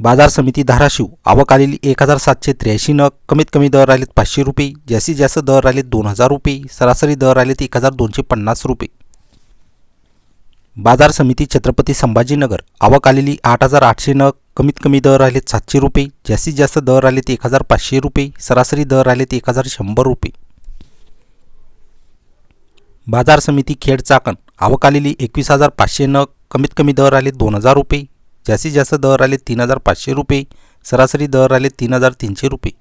बाजार समिती धाराशिव. आवक आलेली एक हजार सातशे त्र्याऐंशी नग. कमीत कमी दर आलेत पाचशे रुपये. जास्तीत जास्त दर आलेत दोन हजार रुपये. सरासरी दर आलेत एक हजार दोनशे पन्नास रुपये. बाजार समिती छत्रपती संभाजीनगर. आवक आलेली आठ हजार आठशे नग. कमीत कमी दर आलेत सातशे रुपये. जास्तीत जास्त दर आलेत एक हजार पाचशे रुपये. सरासरी दर आलेत एक हजार शंभर रुपये. बाजार समिती खेड चाकण. आवक आलेली एकवीस हजार पाचशे नग. कमीत कमी दर आले दोन हजार रुपये. जास्तीत जास्त दर आले तीन हजार पाचशे रुपये. सरासरी दर आले तीन हजार तीनशे रुपये.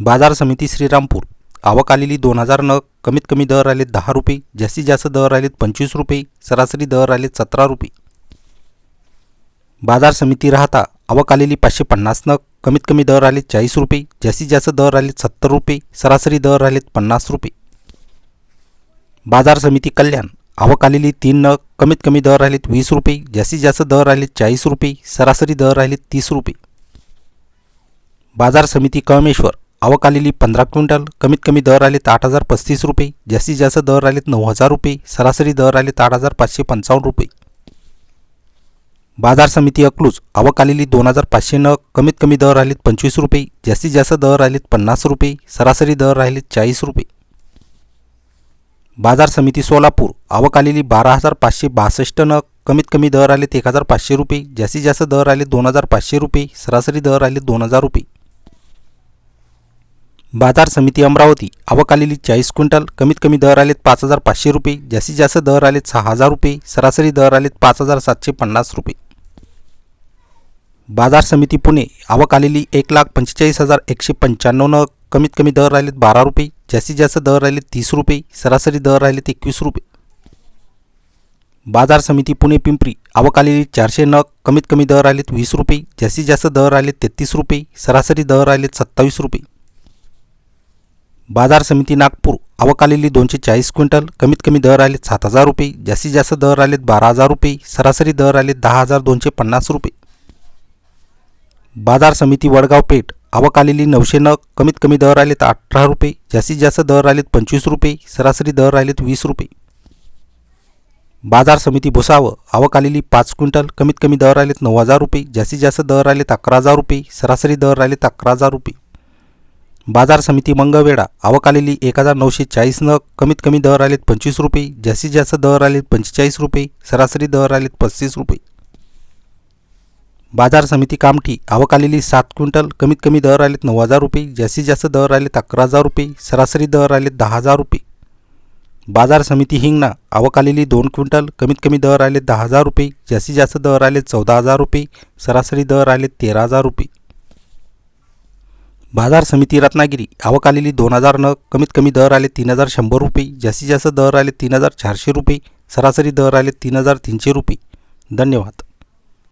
बाजार समिती श्रीरामपूर. आवक आलेली दोन हजार नग. कमीत कमी दर आले दहा रुपये. जास्तीत जास्त दर आलेत पंचवीस रुपये. सरासरी दर आले सतरा रुपये. बाजार समिती राहता आवक आलेली पाचशे पन्नास नग. कमीत कमी दर आले चाळीस रुपये. जास्तीत जास्त दर आले सत्तर रुपये. सरासरी दर आलेत पन्नास रुपये. बाजार समिती कल्याण. आवक आलेली तीन नग कमीत कमी दर राहिलेत वीस रुपये जास्तीत जास्त दर राहिलेत चाळीस रुपये सरासरी दर राहिलेत तीस रुपये. बाजार समिती कळमेश्वर आवक आलेली पंधरा क्विंटल कमीत कमी दर आलेत आठ हजार पस्तीस रुपये जास्तीत जास्त दर आलेत नऊ हजार रुपये सरासरी दर आलेत आठ हजार पाचशे पंचावन्न रुपये. बाजार समिती अकलूज आवक आलेली दोन हजार पाचशे नग कमीत कमी दर आलेत पंचवीस रुपये जास्तीत जास्त दर आलेत पन्नास रुपये सरासरी दर राहिलेत चाळीस रुपये. बाजार समिती सोलापूर. आवक आलेली बारा हजार पाचशे बासष्ट नग. कमीत कमी दर आलेत एक हजार पाचशे रुपये. जास्तीत जास्त दर आले दोन हजार पाचशे रुपये. सरासरी दर आले दोन हजार रुपये. बाजार समिती अमरावती. आवक आलेली चाळीस क्विंटल. कमीत कमी दर आलेत पाच हजार पाचशे रुपये. जास्तीत जास्त दर आलेत सहा हजार रुपये. सरासरी दर आलेत पाच हजार सातशे पन्नास रुपये. बाजार समिती पुणे. आवक आलेली एक लाख पंचेचाळीस हजार एकशे पंच्याण्णव नग. कमीत कमी दर राहिलेत बारा रुपये. जास्तीत जास्त दर राहिले तीस रुपये सरासरी दर राहिले ते एकवीस रुपये. बाजार समिती पुणे पिंपरी आवक आलेली चारशे नग कमीत कमी दर आलेत वीस रुपये जास्तीत जास्त दर आले तेहतीस रुपये सरासरी दर आलेत सत्तावीस रुपये. बाजार समिती नागपूर आवक आलेली दोनशे चाळीस क्विंटल कमीत कमी दर आलेत सात हजार रुपये जास्तीत जास्त दर आलेत बारा हजार रुपये सरासरी दर आलेत दहा हजार दोनशे पन्नास रुपये. बाजार समिती वडगाव पेठ आवक आलेली नऊशे नग कमीत कमी दर आलेत अठरा रुपये जास्तीत जास्त दर आलेत पंचवीस रुपये सरासरी दर आलेत वीस रुपये. बाजार समिती भुसावं आवक आलेली पाच क्विंटल कमीत कमी दर आलेत नऊ हजार रुपये जास्तीत जास्त दर आलेत अकरा हजार रुपये सरासरी दर आलेत अकरा हजार रुपये. बाजार समिती मंगळवेढा आवक आलेली एक हजार नऊशे चाळीस नग कमीत कमी दर आलेत पंचवीस रुपये जास्तीत जास्त दर आलेत पंचेचाळीस रुपये सरासरी दर आलेत पस्तीस रुपये. बाजार समिती कामठी आवक आलेली सात क्विंटल कमीत कमी दर आलेत नऊ हजार रुपये जास्तीत जास्त दर आलेत अकरा हजार रुपये सरासरी दर आलेत दहा हजार रुपये. बाजार समिती हिंगणा आवक आलेली दोन क्विंटल कमीत कमी दर आलेत दहा हजार रुपये जास्तीत जास्त दर आलेत चौदा हजार रुपये सरासरी दर आलेत तेरा हजार रुपये. बाजार समिती रत्नागिरी आवक आलेली दोन हजार नग कमीत कमी दर आले तीन हजार शंभर रुपये जास्तीत जास्त दर आले तीन हजार चारशे रुपये सरासरी दर आले तीन हजार तीनशे रुपये. धन्यवाद.